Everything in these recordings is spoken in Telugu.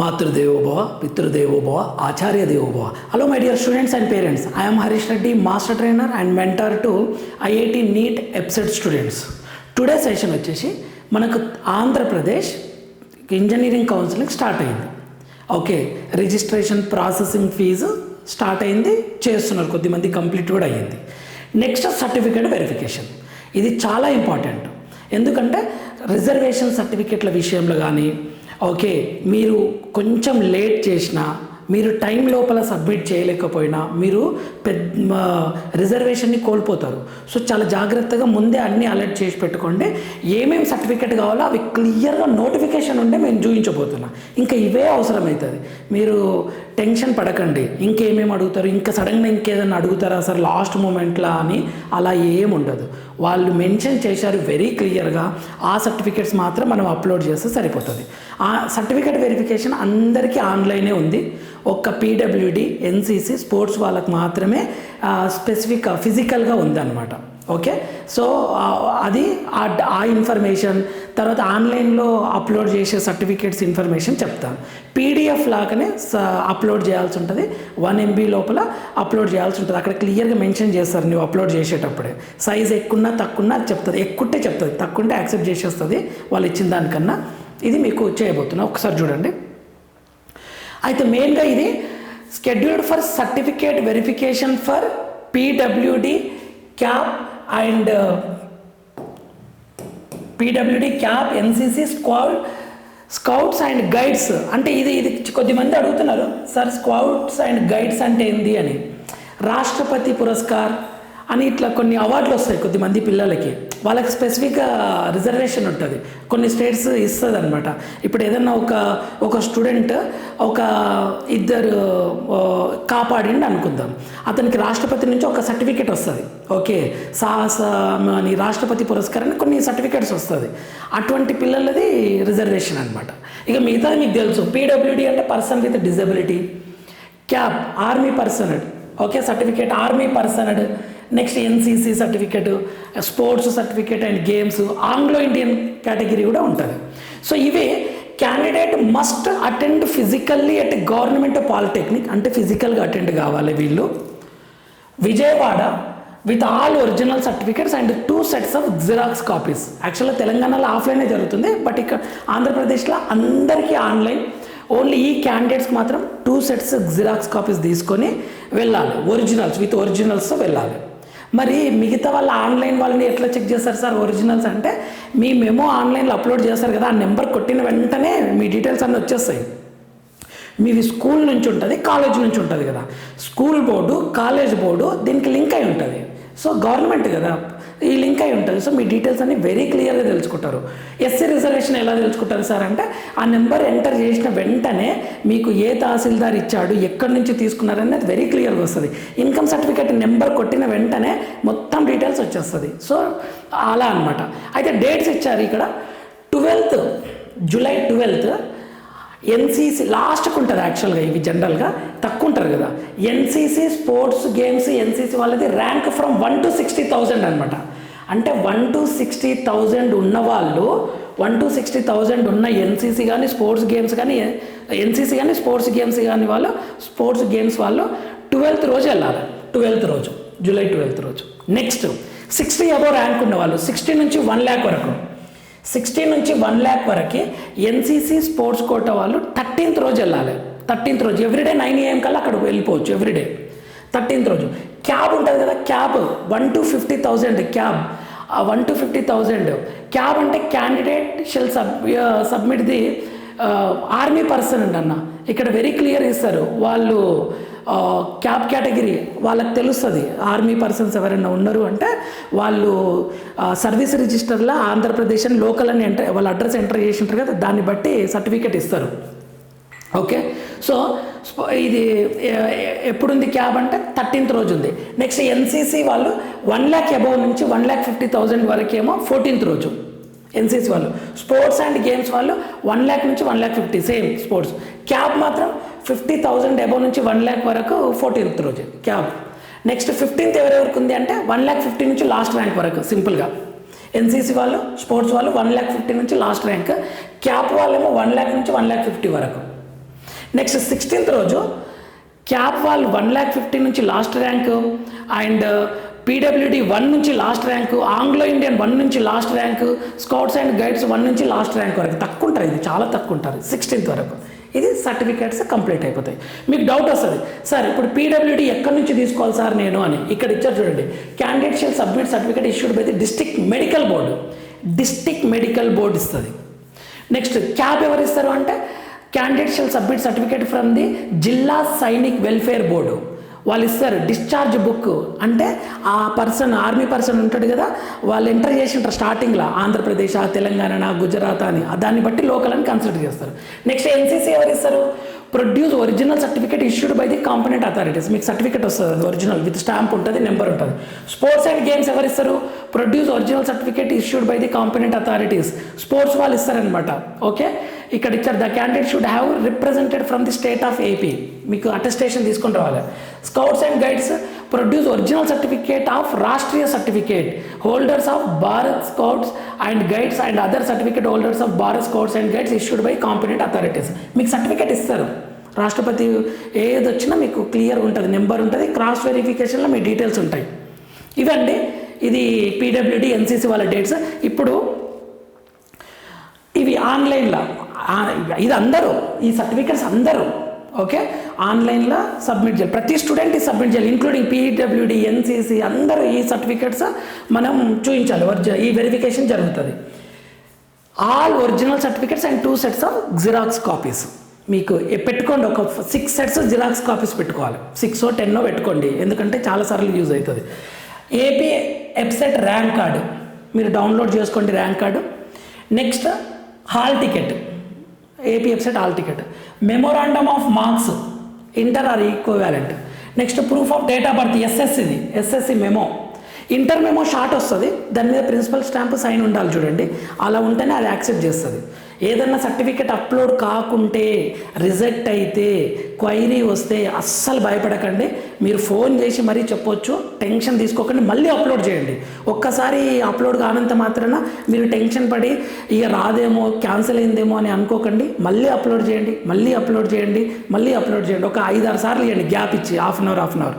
మాతృదేవోభవ పితృదేవోభవ ఆచార్య దేవోభవ hello my dear students and parents I am Harish Reddy master trainer and mentor to IIT NEET EAPCET students today session వచ్చేసి మనకు ఆంధ్రప్రదేశ్ ఇంజనీరింగ్ కౌన్సిలింగ్ స్టార్ట్ అయింది. Okay registration processing fee start అయింది చేస్తున్నారు. కొద్దిమంది కంప్లీట్ కూడా అయ్యింది. నెక్స్ట్ సర్టిఫికేట్ వెరిఫికేషన్ ఇది చాలా ఇంపార్టెంట్ ఎందుకంటే రిజర్వేషన్ సర్టిఫికేట్ల విషయంలో కానీ ఓకే మీరు కొంచెం లేట్ చేసినా మీరు టైం లోపల సబ్మిట్ చేయలేకపోయినా మీరు పెద్ద రిజర్వేషన్ని కోల్పోతారు. సో చాలా జాగ్రత్తగా ముందే అన్నీ అలర్ట్ చేసి పెట్టుకోండి. ఏమేమి సర్టిఫికేట్ కావాలో అవి క్లియర్గా నోటిఫికేషన్ ఉంటే మేము చూపించబోతున్నాం ఇంకా ఇవే అవసరమవుతుంది. మీరు టెన్షన్ పడకండి. ఇంకేమేమి అడుగుతారు? ఇంకా సడన్గా ఇంకేదైనా అడుగుతారా సార్? లాస్ట్ మూమెంట్లా అని అలా ఏం ఉండదు. వాళ్ళు మెన్షన్ చేశారు వెరీ క్లియర్గా. ఆ సర్టిఫికేట్స్ మాత్రం మనం అప్లోడ్ చేస్తే సరిపోతుంది. ఆ సర్టిఫికేట్ వెరిఫికేషన్ అందరికీ ఆన్లైనే ఉంది. ఒక్క పీడబ్ల్యూడి ఎన్సీసీ స్పోర్ట్స్ వాళ్ళకి మాత్రమే స్పెసిఫిక్ ఫిజికల్గా ఉందన్నమాట. ఓకే? సో అది ఆ ఆ ఇన్ఫర్మేషన్ తర్వాత ఆన్లైన్లో అప్లోడ్ చేసే సర్టిఫికేట్స్ ఇన్ఫర్మేషన్ చెప్తాను పీడిఎఫ్ లాగానే స- అప్లోడ్ చేయాల్సి ఉంటుంది. వన్ ఎంబీ లోపల అప్లోడ్ చేయాల్సి ఉంటుంది. అక్కడ క్లియర్గా మెన్షన్ చేస్తారు నువ్వు అప్లోడ్ చేసేటప్పుడే. సైజ్ ఎక్కున్నా తక్కున్నా చెప్తుంది. ఎక్కుంటే చెప్తుంది. తక్కువంటే యాక్సెప్ట్ చేసేస్తుంది వాళ్ళు ఇచ్చిన దానికన్నా. ఇది మీకు చేయబోతున్నా. ఒకసారి చూడండి. అయితే మెయిన్గా ఇది scheduled for certificate verification for PWD CAP and PWD CAP NCC squad scouts and guides అంటే ఇది ఇది కొద్దిమంది అడుగుతున్నారు సార్ స్కౌట్స్ అండ్ గైడ్స్ అంటే ఏంది? అని. రాష్ట్రపతి పురస్కార్ అని ఇట్లా కొన్ని అవార్డులు వస్తాయి కొద్దిమంది పిల్లలకి. వాళ్ళకి స్పెసిఫిక్గా రిజర్వేషన్ ఉంటుంది. కొన్ని స్టేట్స్ ఇస్తుంది అనమాట ఇప్పుడు ఏదన్నా ఒక ఒక స్టూడెంట్ ఒక ఇద్దరు కాపాడిండి అనుకుందాం. అతనికి రాష్ట్రపతి నుంచి ఒక సర్టిఫికేట్ వస్తుంది. ఓకే. సాహస అని రాష్ట్రపతి పురస్కారాన్ని కొన్ని సర్టిఫికేట్స్ వస్తుంది. అటువంటి పిల్లలది రిజర్వేషన్ అనమాట ఇక మిగతాది మీకు తెలుసు. పీడబ్ల్యూడి అంటే person with disability. CAP army personnel. Okay certificate army personnel. Next NCC certificate sports certificate and games Anglo Indian category కూడా ఉంటుంది. సో ఇవే candidate must attend physically at government polytechnic అంటే ఫిజికల్గా అటెండ్ కావాలి వీళ్ళు. Vijayawada with all original certificates and two sets of xerox copies యాక్చువల్గా తెలంగాణలో ఆఫ్లైనే జరుగుతుంది బట్ ఇక్కడ ఆంధ్రప్రదేశ్లో అందరికీ ఆన్లైన్ ఓన్లీ ఈ క్యాండిడేట్స్కి మాత్రం టూ సెట్స్ జిరాక్స్ కాపీస్ తీసుకొని వెళ్ళాలి. ఒరిజినల్స్ విత్ ఒరిజినల్స్తో వెళ్ళాలి. మరి మిగతా వాళ్ళ ఆన్లైన్ వాళ్ళని ఎట్లా చెక్ చేస్తారు సార్? ఒరిజినల్స్ అంటే మీ మెమో ఆన్లైన్లో అప్లోడ్ చేస్తారు కదా ఆ నెంబర్ కొట్టిన వెంటనే మీ డీటెయిల్స్ అన్నీ వచ్చేస్తాయి. మీది స్కూల్ నుంచి ఉంటుంది కాలేజ్ నుంచి ఉంటుంది కదా. స్కూల్ బోర్డు కాలేజ్ బోర్డు దీనికి లింక్ అయి ఉంటుంది. సో గవర్నమెంట్ కదా ఈ లింక్ అయి ఉంటుంది. సో మీ డీటెయిల్స్ అన్ని వెరీ క్లియర్గా తెలుసుకుంటారు. ఎస్సీ రిజర్వేషన్ ఎలా తెలుసుకుంటారు సార్ అంటే ఆ నెంబర్ ఎంటర్ చేసిన వెంటనే మీకు ఏ తహసీల్దార్ ఇచ్చాడు ఎక్కడి నుంచి తీసుకున్నారనేది వెరీ క్లియర్గా వస్తుంది. ఇన్కమ్ సర్టిఫికేట్ నెంబర్ కొట్టిన వెంటనే మొత్తం డీటెయిల్స్ వచ్చేస్తుంది. సో అలా అన్నమాట. అయితే డేట్స్ ఇచ్చారు ఇక్కడ. ట్వెల్త్ జూలై ట్వెల్త్ ఎన్సీసీ లాస్ట్కి ఉంటుంది యాక్చువల్గా ఇవి జనరల్గా తక్కువ ఉంటారు కదా. ఎన్సీసీ స్పోర్ట్స్ గేమ్స్ ఎన్సీసీ వాళ్ళది rank from one to sixty thousand అనమాట అంటే వన్ టు సిక్స్టీ థౌజండ్ ఉన్న వాళ్ళు వన్ టు సిక్స్టీ థౌజండ్ ఉన్న ఎన్సీసీ కానీ స్పోర్ట్స్ గేమ్స్ కానీ ఎన్సీసీ కానీ స్పోర్ట్స్ గేమ్స్ కానీ వాళ్ళు స్పోర్ట్స్ గేమ్స్ వాళ్ళు ట్వెల్త్ రోజు వెళ్ళాలి. ట్వెల్త్ రోజు జూలై ట్వెల్త్ రోజు. నెక్స్ట్ సిక్స్టీ అబౌవ్ ర్యాంక్ ఉన్న వాళ్ళు సిక్స్టీ నుంచి వన్ ల్యాక్ వరకు. సిక్స్టీ నుంచి వన్ ల్యాక్ వరకు ఎన్సీసీ స్పోర్ట్స్ కోట వాళ్ళు థర్టీన్త్ రోజు వెళ్ళాలి. థర్టీన్త్ రోజు ఎవ్రీడే నైన్ ఏఎం కల్లా అక్కడ వెళ్ళిపోవచ్చు ఎవ్రీడే. థర్టీన్త్ రోజు. క్యాబ్ ఉంటుంది కదా CAP. One to fifty thousand CAP. One to fifty thousand. CAP అంటే candidate shall sub submit the army person అండి అన్న. ఇక్కడ వెరీ క్లియర్ ఇస్తారు వాళ్ళు క్యాబ్ కేటగిరీ వాళ్ళకి తెలుస్తుంది. ఆర్మీ పర్సన్స్ ఎవరైనా ఉన్నారు అంటే వాళ్ళు సర్వీస్ రిజిస్టర్లో ఆంధ్రప్రదేశ్ అని లోకల్ అని ఎంటర్ వాళ్ళ అడ్రస్ ఎంటర్ చేసి ఉంటారు కదా దాన్ని బట్టి సర్టిఫికేట్ ఇస్తారు. ఓకే? సో ఇది ఎప్పుడుంది క్యాబ్ అంటే థర్టీన్త్ రోజు ఉంది నెక్స్ట్ ఎన్సీసీ వాళ్ళు వన్ ల్యాక్ అబౌవ్ నుంచి వన్ ల్యాక్ ఫిఫ్టీ థౌజండ్ వరకు ఏమో ఫోర్టీన్త్ రోజు. ఎన్సీసీ వాళ్ళు. స్పోర్ట్స్ అండ్ గేమ్స్ వాళ్ళు వన్ ల్యాక్ నుంచి one lakh fifty same sports. CAP మాత్రం ఫిఫ్టీ థౌజండ్ అబౌ నుంచి వన్ ల్యాక్ వరకు ఫోర్టీన్త్ రోజు. క్యాబ్ నెక్స్ట్ ఫిఫ్టీన్త్ ఎవరెవరికి ఉంది అంటే వన్ ల్యాక్ ఫిఫ్టీ నుంచి లాస్ట్ ర్యాంక్ వరకు సింపుల్గా ఎన్సీసీ వాళ్ళు స్పోర్ట్స్ వాళ్ళు వన్ ల్యాక్ ఫిఫ్టీ నుంచి లాస్ట్ ర్యాంక్ క్యాప్ వాళ్ళేమో వన్ ల్యాక్ నుంచి వన్ ల్యాక్ ఫిఫ్టీ వరకు. నెక్స్ట్ సిక్స్టీన్త్ రోజు క్యాప్ వాళ్ళు వన్ ల్యాక్ ఫిఫ్టీ నుంచి last rank and PWD one నుంచి last rank Anglo Indian one నుంచి last rank scouts and guides one నుంచి లాస్ట్ ర్యాంక్ వరకు. తక్కువ ఉంటారు ఇది చాలా తక్కువ ఉంటారు సిక్స్టీన్త్ వరకు. ఇది సర్టిఫికేట్స్ కంప్లీట్ అయిపోతాయి. మీకు డౌట్ వస్తుంది సార్ ఇప్పుడు పీడబ్ల్యూడీ ఎక్కడి నుంచి తీసుకోవాలి సార్ నేను? అని. ఇక్కడ ఇచ్చారు చూడండి candidate shall submit certificate issued by the district medical board district medical board ఇస్తుంది. నెక్స్ట్ క్యాప్ ఎవరు ఇస్తారు అంటే candidate shall submit certificate from the Zilla Sainik welfare board వాళ్ళు ఇస్తారు. డిశ్చార్జ్ బుక్ అంటే ఆ పర్సన్ ఆర్మీ పర్సన్ ఉంటాడు కదా వాళ్ళు ఎంటర్ చేసి ఉంటారు స్టార్టింగ్లో ఆంధ్రప్రదేశ్ తెలంగాణ గుజరాత్ అని. దాన్ని బట్టి లోకల్ అని కన్సిడర్ చేస్తారు. నెక్స్ట్ ఎన్సీసీ ఎవరు ఇస్తారు? Produce original certificate issued by the competent authorities మీకు సర్టిఫికేట్ వస్తుంది అది ఒరిజినల్ విత్ స్టాంప్ ఉంటుంది నెంబర్ ఉంటుంది. స్పోర్ట్స్ అండ్ గేమ్స్ ఎవరు ఇస్తారు? Produce original certificate issued by the competent authorities sports వాళ్ళు ఇస్తారనమాట ఓకే ఇక్కడ ఇచ్చారు the candidate should have represented from the state of AP మీకు అటెస్టేషన్ తీసుకొని రావాలి. Scouts and guides produce original certificate of Rashtriya certificate holders of Bharat scouts and guides and other certificate holders of Bharat scouts and guides issued by competent authorities మీకు సర్టిఫికేట్ ఇస్తారు. రాష్ట్రపతి ఏది వచ్చినా మీకు క్లియర్ ఉంటుంది. నెంబర్ ఉంటుంది. క్రాస్ వెరిఫికేషన్లో మీ డీటెయిల్స్ ఉంటాయి. ఇవండి. ఇది పీడబ్ల్యూడి ఎన్సీసీ వాళ్ళ డేట్స్ ఇప్పుడు ఇవి ఆన్లైన్లో ఇది అందరూ ఈ సర్టిఫికెట్స్ అందరూ ఓకే? ఆన్లైన్లో సబ్మిట్ చేయాలి. ప్రతి స్టూడెంట్ సబ్మిట్ చేయాలి ఇంక్లూడింగ్ పీఈడబ్ల్యూడి ఎన్సీసీ అందరూ ఈ సర్టిఫికెట్స్ మనం చూపించాలి ఒరిజి ఈ వెరిఫికేషన్ జరుగుతుంది. All original certificates and two sets of xerox copies మీకు పెట్టుకోండి ఒక సిక్స్ సెట్స్ జిరాక్స్ కాపీస్ పెట్టుకోవాలి. సిక్స్ టెన్నో పెట్టుకోండి. ఎందుకంటే చాలాసార్లు యూజ్ అవుతుంది. ఏపీ వెబ్సైట్ ర్యాంక్ కార్డు మీరు డౌన్లోడ్ చేసుకోండి rank card next hall ticket AP EAPCET hall ticket memorandum of marks inter or equivalent next proof of date of birth ఎస్ఎస్సిది SSC memo inter memo short వస్తుంది. దాని మీద ప్రిన్సిపల్ స్టాంప్ సైన్ ఉండాలి చూడండి. అలా ఉంటేనే అది యాక్సెప్ట్ చేస్తుంది. ఏదన్నా సర్టిఫికేట్ అప్లోడ్ కాకుంటే రిజెక్ట్ అయితే క్వైరీ వస్తే అస్సలు భయపడకండి. మీరు ఫోన్ చేసి మరీ చెప్పొచ్చు టెన్షన్ తీసుకోకండి మళ్ళీ అప్లోడ్ చేయండి. ఒక్కసారి అప్లోడ్ కానంత మాత్రాన మీరు టెన్షన్ పడి ఇక రాదేమో క్యాన్సిల్ అయిందేమో అని అనుకోకండి. మళ్ళీ అప్లోడ్ చేయండి మళ్ళీ అప్లోడ్ చేయండి మళ్ళీ అప్లోడ్ చేయండి. ఒక ఐదారు సార్లు ఇవ్వండి గ్యాప్ ఇచ్చి half an hour half an hour.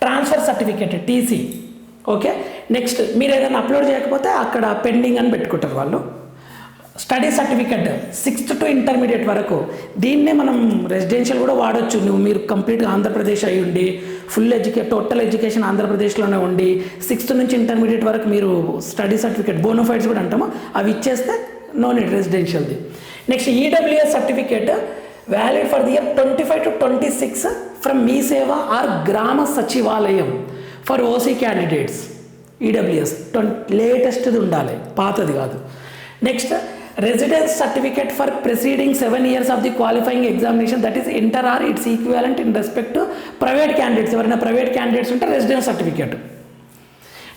Transfer certificate TC. Okay? Next మీరు ఏదైనా అప్లోడ్ చేయకపోతే అక్కడ పెండింగ్ అని పెట్టుకుంటారు వాళ్ళు. Study certificate sixth to intermediate వరకు దీన్నే మనం రెసిడెన్షియల్ కూడా వాడొచ్చు. నువ్వు మీరు కంప్లీట్గా ఆంధ్రప్రదేశ్ అయి ఉండి ఫుల్ ఎడ్యుకే టోటల్ ఎడ్యుకేషన్ ఆంధ్రప్రదేశ్లోనే ఉండి సిక్స్త్ నుంచి ఇంటర్మీడియట్ వరకు మీరు స్టడీ సర్టిఫికేట్ బోనోఫైడ్స్ కూడా అంటాము. అవి ఇచ్చేస్తే no neat రెసిడెన్షియల్ది. Next EWS certificate valid for the year twenty five to twenty six from Mee Seva or Grama Sachivalayam for OC candidates. EWS. Twenty లేటెస్ట్ది ఉండాలి. పాతది కాదు. Next residence certificate for preceding seven years of the qualifying examination that is inter or its equivalent in respect to private candidates ఎవరైనా ప్రైవేట్ క్యాండిడేట్స్ ఉంటే residence certificate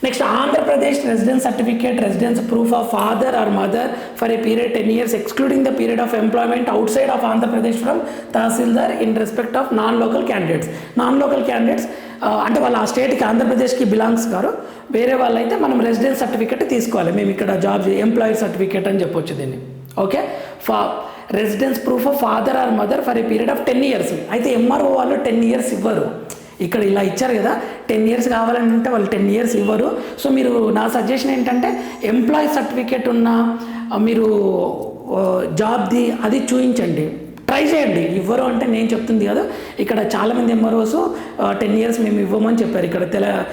next Andhra Pradesh residence certificate residence proof of father or mother for a period ten years excluding the period of employment outside of Andhra Pradesh from tahsildar in respect of non local candidates non local candidates అంటే వాళ్ళు ఆ స్టేట్కి ఆంధ్రప్రదేశ్కి బిలాంగ్స్ కారు వేరే వాళ్ళైతే మనం రెసిడెన్స్ సర్టిఫికేట్ తీసుకోవాలి. మేము ఇక్కడ జాబ్ ఎంప్లాయీ సర్టిఫికేట్ అని చెప్పొచ్చు దీన్ని. ఓకే ఫా residence proof of father or mother for a period of ten years అయితే ఎంఆర్ఓ వాళ్ళు టెన్ ఇయర్స్ ఇవ్వరు. ఇక్కడ ఇలా ఇచ్చారు కదా. టెన్ ఇయర్స్ కావాలని అంటే వాళ్ళు టెన్ ఇయర్స్ ఇవ్వరు. సో మీరు నా సజెషన్ ఏంటంటే ఎంప్లాయీ సర్టిఫికేట్ ఉన్న మీరు జాబ్ది అది చూపించండి ట్రై చేయండి. ఇవ్వరు అంటే నేను చెప్తుంది కదా. ఇక్కడ చాలామంది ఎంఆర్ఓస్ టెన్ ఇయర్స్ మేము ఇవ్వమని చెప్పారు. ఇక్కడ తెల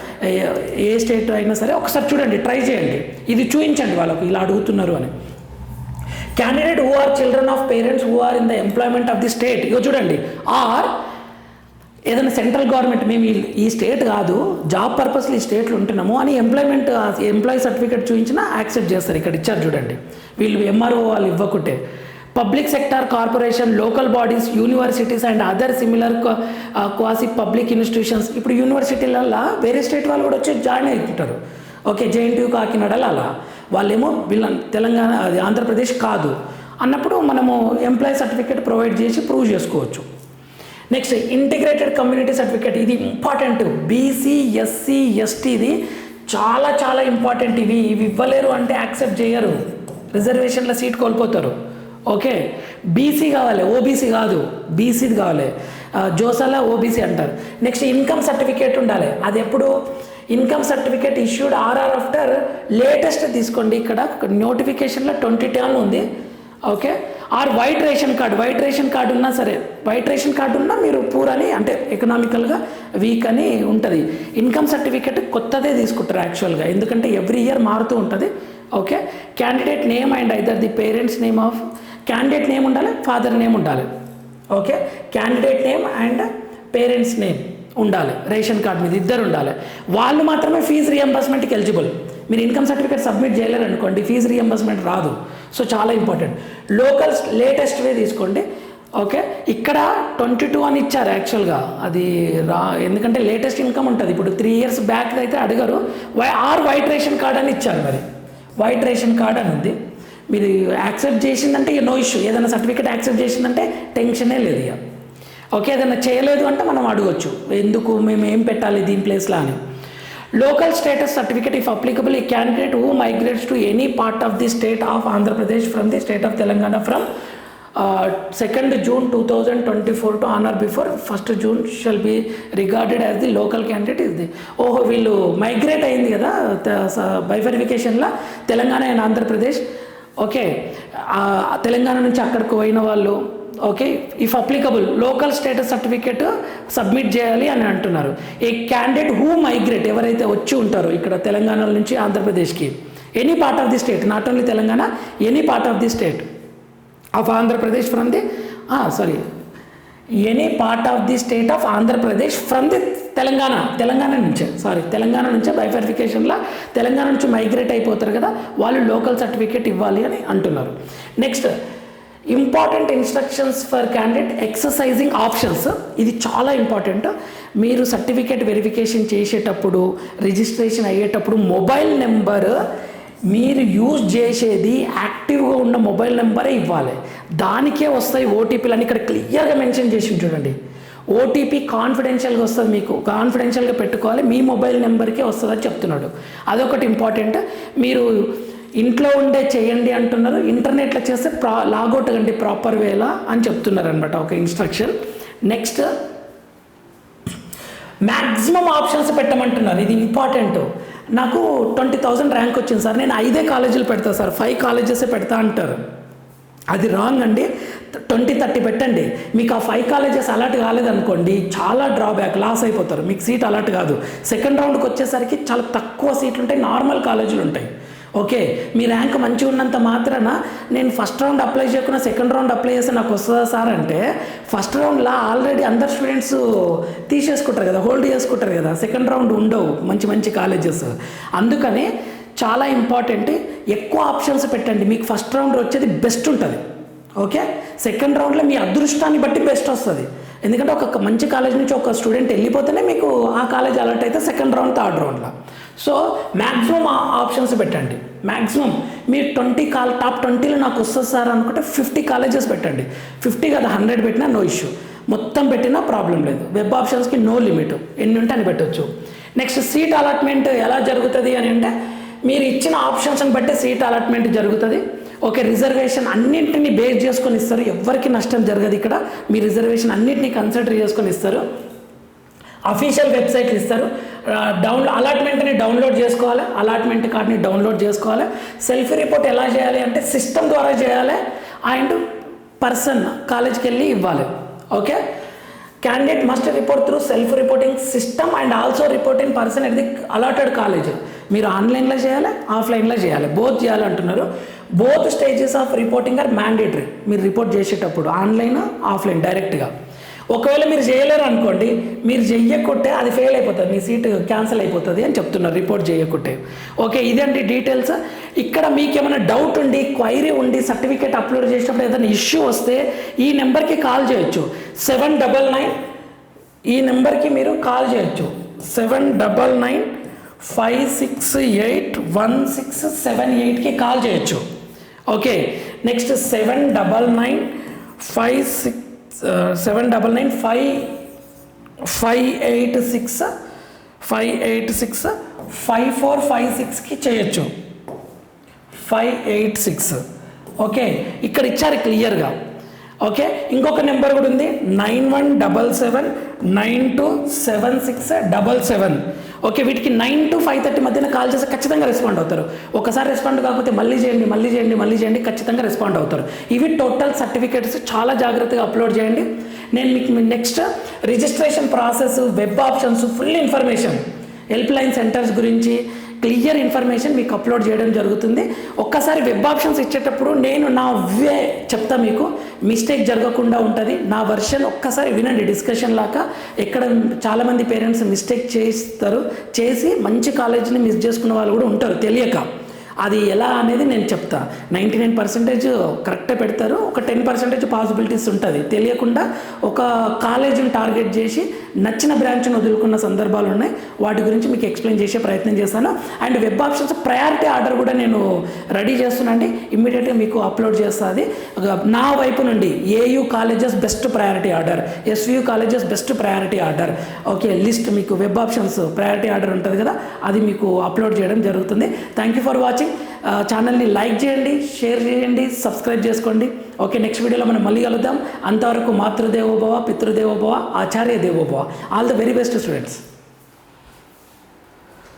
ఏ- స్టేట్ అయినా సరే ఒకసారి చూడండి. ట్రై చేయండి. ఇది చూపించండి వాళ్ళకు. ఇలా అడుగుతున్నారు అని. Candidate who are children of parents who are in the employment of the state ఇగో చూడండి. ఆర్ ఏదైనా సెంట్రల్ గవర్నమెంట్ మేము ఈ- స్టేట్ కాదు. జాబ్ పర్పస్లు ఈ స్టేట్లో ఉంటున్నాము అని ఎంప్లాయ్మెంట్ ఎంప్లాయీ సర్టిఫికేట్ చూపించినా యాక్సెప్ట్ చేస్తారు. ఇక్కడ ఇచ్చారు చూడండి. వీళ్ళు ఎంఆర్ఓ వాళ్ళు ఇవ్వకుంటే. Public sector corporation local bodies universities and other similar quasi public institutions. ఇప్పుడు యూనివర్సిటీలలో వేరే స్టేట్ వాళ్ళు కూడా వచ్చి జాయిన్ అవుతుంటారు ఓకే జేఎన్టీయూ కాకినాడలో అలా. వాళ్ళేమో వీళ్ళ తెలంగాణ అది ఆంధ్రప్రదేశ్ కాదు. అన్నప్పుడు మనము ఎంప్లాయీ సర్టిఫికేట్ ప్రొవైడ్ చేసి ప్రూవ్ చేసుకోవచ్చు. Next integrated community certificate. ఇది ఇంపార్టెంట్. బీసీ ఎస్సీ ఎస్టీది చాలా చాలా ఇంపార్టెంట్. ఇవి ఇవి ఇవ్వలేరు అంటే యాక్సెప్ట్ చేయరు. రిజర్వేషన్ల సీట్ కోల్పోతారు. ఓకే. బీసీ కావాలి ఓబీసీ కాదు. బీసీది కావాలి. ఆ, ఓబీసీ అంటారు. నెక్స్ట్ ఇన్కమ్ సర్టిఫికేట్ ఉండాలి. అది ఎప్పుడు? ఇన్కమ్ సర్టిఫికేట్ ఇష్యూడ్ ఆర్ఆర్ ఆఫ్టర్ లేటెస్ట్ తీసుకోండి ఇక్కడ. నోటిఫికేషన్లో ట్వంటీ టెన్ ఉంది. Okay. Or white ration card white ration card ఉన్నా సరే వైట్ రేషన్ కార్డు ఉన్నా మీరు పూర్ అని అంటే ఎకనామికల్గా వీక్ అని ఉంటుంది. ఇన్కమ్ సర్టిఫికేట్ కొత్తదే తీసుకుంటారు యాక్చువల్గా ఎందుకంటే ఎవ్రీ ఇయర్ మారుతూ ఉంటుంది. Okay. Candidate name and either the parents name of candidate name ఉండాలి ఫాదర్ నేమ్ ఉండాలి. Okay candidate name and parents name ఉండాలి. రేషన్ కార్డ్ మీద ఇద్దరు ఉండాలి. వాళ్ళు మాత్రమే ఫీజు రియంబర్స్మెంట్కి ఎలిజిబుల్ మీరు ఇన్కమ్ సర్టిఫికేట్ సబ్మిట్ చేయలేరు అనుకోండి ఫీజు రియంబర్స్మెంట్ రాదు. సో చాలా ఇంపార్టెంట్ లోకల్ లేటెస్ట్ వే తీసుకోండి. ఓకే ఇక్కడ ట్వంటీ టూ అని ఇచ్చారు యాక్చువల్గా అది రా ఎందుకంటే లేటెస్ట్ ఇన్కమ్ ఉంటుంది. ఇప్పుడు త్రీ ఇయర్స్ బ్యాక్ అయితే అడగరు. Why are white ration card అని ఇచ్చారు మరి. వైట్ రేషన్ కార్డ్ అని ఉంది. మీరు యాక్సెప్ట్ చేసిందంటే నో ఇష్యూ. ఏదైనా సర్టిఫికేట్ యాక్సెప్ట్ చేసిందంటే టెన్షనే లేదు ఇక. ఓకే ఏదైనా చేయలేదు అంటే మనం అడగొచ్చు. ఎందుకు మేము ఏం పెట్టాలి దీని ప్లేస్లో అని. Local status certificate if applicable a candidate who migrates to any part of the state of Andhra Pradesh from the state of Telangana from second June two thousand twenty four to on or before first June shall be regarded as the local candidate is the ఓహో వీళ్ళు మైగ్రేట్ అయింది కదా బైఫర్ఫికేషన్లో తెలంగాణ అండ్ ఆంధ్రప్రదేశ్ ఓకే. తెలంగాణ నుంచి అక్కడికి పోయిన వాళ్ళు okay if applicable local status certificate submit చేయాలి అని అంటున్నారు. ఏ క్యాండిడేట్ హూ మైగ్రేట్ ఎవరైతే వచ్చి ఉంటారో ఇక్కడ తెలంగాణ నుంచి ఆంధ్రప్రదేశ్కి any part of the state not only Telangana any part of the state of Andhra Pradesh from the sorry any part of the state of Andhra Pradesh from the Telangana Telangana నుంచే సారీ తెలంగాణ నుంచే బైఫర్ఫికేషన్లో తెలంగాణ నుంచి మైగ్రేట్ అయిపోతారు కదా వాళ్ళు లోకల్ సర్టిఫికేట్ ఇవ్వాలి అని అంటున్నారు. Next important instructions for candidate exercising options ఇది చాలా ఇంపార్టెంట్ మీరు సర్టిఫికేట్ వెరిఫికేషన్ చేసేటప్పుడు రిజిస్ట్రేషన్ అయ్యేటప్పుడు మొబైల్ నెంబర్ మీరు యూజ్ చేసేది యాక్టివ్గా ఉన్న మొబైల్ నెంబరే ఇవ్వాలి. దానికే వస్తాయి ఓటీపీలు అని ఇక్కడ క్లియర్గా మెన్షన్ చేసి చూడండి. ఓటీపీ కాన్ఫిడెన్షియల్గా వస్తుంది మీకు. కాన్ఫిడెన్షియల్గా పెట్టుకోవాలి. మీ మొబైల్ నెంబర్కే వస్తుందని చెప్తున్నాడు. అదొకటి ఇంపార్టెంట్ మీరు ఇంట్లో ఉండే చేయండి అంటున్నారు. ఇంటర్నెట్లో చేస్తే ప్రా లాగౌట్ కండి ప్రాపర్ వేలా అని చెప్తున్నారు అనమాట ఒక ఇన్స్ట్రక్షన్ నెక్స్ట్ మ్యాక్సిమం ఆప్షన్స్ పెట్టమంటున్నారు. ఇది ఇంపార్టెంట్ నాకు ట్వంటీ థౌజండ్ ర్యాంక్ వచ్చింది సార్. నేను ఐదే కాలేజీలు పెడతా సార్. ఫైవ్ కాలేజెస్ పెడతా అంటారు. అది రాంగ్ అండి. ట్వంటీ థర్టీ పెట్టండి. మీకు ఆ ఫైవ్ కాలేజెస్ అలర్ట్ కాలేదనుకోండి చాలా డ్రాబ్యాక్ లాస్ అయిపోతారు. మీకు సీట్ అలర్ట్ కాదు. సెకండ్ రౌండ్కి వచ్చేసరికి చాలా తక్కువ సీట్లు ఉంటాయి నార్మల్ కాలేజీలు ఉంటాయి. ఓకే మీ ర్యాంక్ మంచిగా ఉన్నంత మాత్రాన నేను ఫస్ట్ రౌండ్ అప్లై చేయకుండా సెకండ్ రౌండ్ అప్లై చేస్తే నాకు వస్తుందా సార్ అంటే ఫస్ట్ రౌండ్లో ఆల్రెడీ అందరు స్టూడెంట్స్ తీసేసుకుంటారు కదా హోల్డ్ చేసుకుంటారు కదా సెకండ్ రౌండ్ ఉండవు మంచి మంచి కాలేజెస్. అందుకని చాలా ఇంపార్టెంట్ ఎక్కువ ఆప్షన్స్ పెట్టండి మీకు ఫస్ట్ రౌండ్ వచ్చేది బెస్ట్ ఉంటుంది. ఓకే సెకండ్ రౌండ్లో మీ అదృష్టాన్ని బట్టి బెస్ట్ వస్తుంది. ఎందుకంటే ఒక మంచి కాలేజ్ నుంచి ఒక స్టూడెంట్ వెళ్ళిపోతేనే మీకు ఆ కాలేజ్ అలర్ట్ అయితే సెకండ్ రౌండ్ థర్డ్ రౌండ్లో. సో మ్యాక్సిమం ఆప్షన్స్ పెట్టండి. మ్యాక్సిమం మీరు ట్వంటీ కాల్ టాప్ ట్వంటీలో నాకు వస్తుంది సార్ అనుకుంటే ఫిఫ్టీ కాలేజెస్ పెట్టండి. ఫిఫ్టీ కదా హండ్రెడ్ పెట్టినా నో ఇష్యూ మొత్తం పెట్టినా ప్రాబ్లం లేదు. వెబ్ ఆప్షన్స్కి నో లిమిట్ ఎన్ని ఉంటే అని పెట్టవచ్చు నెక్స్ట్ సీట్ అలాట్మెంట్ ఎలా జరుగుతుంది అని అంటే మీరు ఇచ్చిన ఆప్షన్స్ని బట్టి సీట్ అలాట్మెంట్ జరుగుతుంది. ఓకే రిజర్వేషన్ అన్నింటినీ బేస్ చేసుకొని ఇస్తారు. ఎవరికి నష్టం జరగదు ఇక్కడ. మీ రిజర్వేషన్ అన్నింటినీ కన్సిడర్ చేసుకొని ఇస్తారు. అఫీషియల్ వెబ్సైట్లు ఇస్తారు. డౌన్ అలాట్మెంట్ని డౌన్లోడ్ చేసుకోవాలి. అలాట్మెంట్ కార్డ్ని డౌన్లోడ్ చేసుకోవాలి. సెల్ఫీ రిపోర్ట్ ఎలా చేయాలి అంటే సిస్టమ్ ద్వారా చేయాలి. అండ్ పర్సన్ కాలేజ్కి వెళ్ళి ఇవ్వాలి. Okay? Candidate must report through self reporting system and also reporting person at the allotted college. మీరు ఆన్లైన్లో చేయాలి? ఆఫ్లైన్లో చేయాలి? Both చేయాలంటున్నారు both stages of reporting are mandatory. మీరు రిపోర్ట్ చేసేటప్పుడు ఆన్లైన్ ఆఫ్లైన్ డైరెక్ట్గా. ఒకవేళ మీరు చేయలేరు అనుకోండి మీరు చెయ్యకుంటే అది ఫెయిల్ అయిపోతుంది మీ సీట్ క్యాన్సిల్ అయిపోతుంది అని చెప్తున్నారు రిపోర్ట్ చేయకుంటే. ఓకే ఇదండి డీటెయిల్స్ ఇక్కడ మీకు ఏమైనా డౌట్ ఉండి క్వైరీ ఉండి సర్టిఫికేట్ అప్లోడ్ చేసినప్పుడు ఏదైనా ఇష్యూ వస్తే ఈ నెంబర్కి కాల్ చేయొచ్చు. సెవెన్ డబల్ నైన్ ఈ నెంబర్కి మీరు కాల్ చేయొచ్చు. Seven double nine five six eight one six seven ఎయిట్కి కాల్ చేయొచ్చు. Okay next seven double nine five six seven double nine five five eight six five eight six five four five సిక్స్కి చేయొచ్చు. Five eight six. ఓకే ఇక్కడ ఇచ్చారు క్లియర్గా. ఓకే ఇంకొక నెంబర్ కూడా ఉంది. Nine one double seven nine two seven six double seven. Okay వీటికి నైన్ టు ఫైవ్ థర్టీ మధ్యన కాల్ చేస్తే ఖచ్చితంగా రెస్పాండ్ అవుతారు. ఒకసారి రెస్పాండ్ కాకపోతే మళ్ళీ చేయండి మళ్ళీ చేయండి మళ్ళీ చేయండి ఖచ్చితంగా రెస్పాండ్ అవుతారు. ఇవి టోటల్ సర్టిఫికేట్స్ చాలా జాగ్రత్తగా అప్లోడ్ చేయండి. నేను మీకు next registration process web options full information help line centres గురించి క్లియర్ ఇన్ఫర్మేషన్ మీకు అప్లోడ్ చేయడం జరుగుతుంది. ఒక్కసారి వెబ్ ఆప్షన్స్ ఇచ్చేటప్పుడు నేను నా వే చెప్తా మీకు. మిస్టేక్ జరగకుండా ఉంటుంది. నా వర్షన్ ఒక్కసారి వినండి. డిస్కషన్ లాగా ఎక్కడ చాలామంది పేరెంట్స్ మిస్టేక్ చేస్తారు. చేసి మంచి కాలేజీని మిస్ చేసుకున్న వాళ్ళు కూడా ఉంటారు. తెలియక. అది ఎలా అనేది నేను చెప్తా. నైంటీ నైన్ పర్సెంటేజ్ కరెక్టే పెడతారు. ఒక టెన్ పర్సెంటేజ్ పాసిబిలిటీస్ ఉంటుంది. తెలియకుండా ఒక కాలేజీని టార్గెట్ చేసి నచ్చిన బ్రాంచ్ను వదులుకున్న సందర్భాలు ఉన్నాయి. వాటి గురించి మీకు ఎక్స్ప్లెయిన్ చేసే ప్రయత్నం చేస్తాను. And web options priority order కూడా నేను రెడీ చేస్తున్నాండి ఇమ్మీడియట్గా మీకు అప్లోడ్ చేస్తుంది నా వైపు నుండి AU colleges best priority order. SVU colleges best priority order. Okay list మీకు వెబ్ ఆప్షన్స్ ప్రయారిటీ ఆర్డర్ ఉంటుంది కదా అది మీకు అప్లోడ్ చేయడం జరుగుతుంది. Thank you for watching. ఛానల్ని లైక్ చేయండి షేర్ చేయండి సబ్స్క్రైబ్ చేసుకోండి. ఓకే నెక్స్ట్ వీడియోలో మనం మళ్ళీ కలుద్దాం. అంతవరకు మాతృదేవోభవ పితృదేవోభవ ఆచార్య దేవోభవ. All the very best students